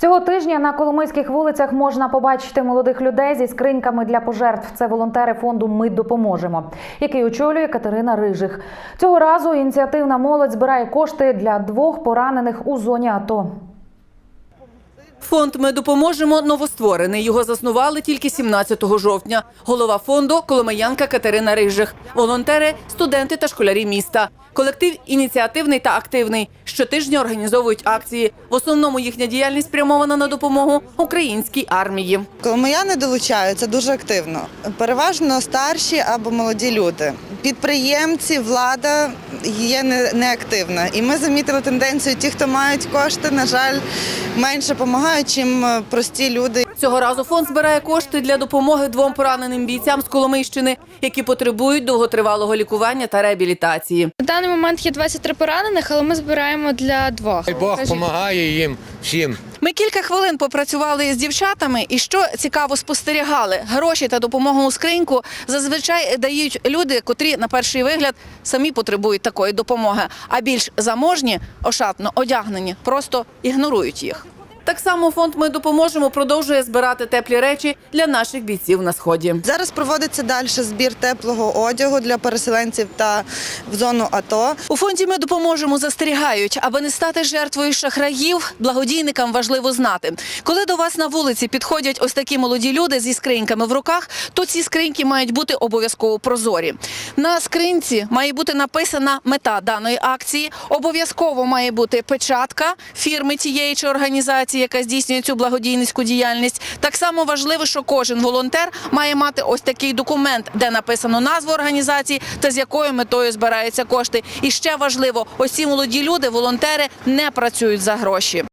Цього тижня на коломийських вулицях можна побачити молодих людей зі скриньками для пожертв. Це волонтери фонду Ми допоможемо, який очолює Катерина Рижих. Цього разу ініціативна молодь збирає кошти для двох поранених у зоні АТО. Фонд «Ми допоможемо» новостворений. Його заснували тільки 17 жовтня. Голова фонду – коломиянка Катерина Рижих. Волонтери – студенти та школярі міста. Колектив ініціативний та активний. Щотижня організовують акції. В основному їхня діяльність спрямована на допомогу українській армії. Коломияни долучаються дуже активно. Переважно старші або молоді люди. Підприємці, влада є неактивна. І ми замітили тенденцію, ті, хто мають кошти, на жаль, менше допомагають, чим е, прості люди. Цього разу фонд збирає кошти для допомоги двом пораненим бійцям з Коломийщини, які потребують довготривалого лікування та реабілітації. На даний момент є 23 поранених, але ми збираємо для двох. Хай Бог допомагає їм всім. Ми кілька хвилин попрацювали з дівчатами, і що цікаво спостерігали, гроші та допомогу у скриньку зазвичай дають люди, котрі на перший вигляд самі потребують такої допомоги, а більш заможні, ошатно одягнені, просто ігнорують їх. Так само фонд Ми допоможемо продовжує збирати теплі речі для наших бійців на сході. Зараз проводиться далі збір теплого одягу для переселенців та в зону АТО. У фонді ми допоможемо застерігають, аби не стати жертвою шахраїв. Благодійникам важливо знати, коли до вас на вулиці підходять ось такі молоді люди зі скриньками в руках, то ці скриньки мають бути обов'язково прозорі. На скринці має бути написана мета даної акції. Обов'язково має бути печатка фірми тієї чи організації, яка здійснює цю благодійницьку діяльність. Так само важливо, що кожен волонтер має мати ось такий документ, де написано назву організації та з якою метою збираються кошти. І ще важливо, ось ці молоді люди, волонтери, не працюють за гроші.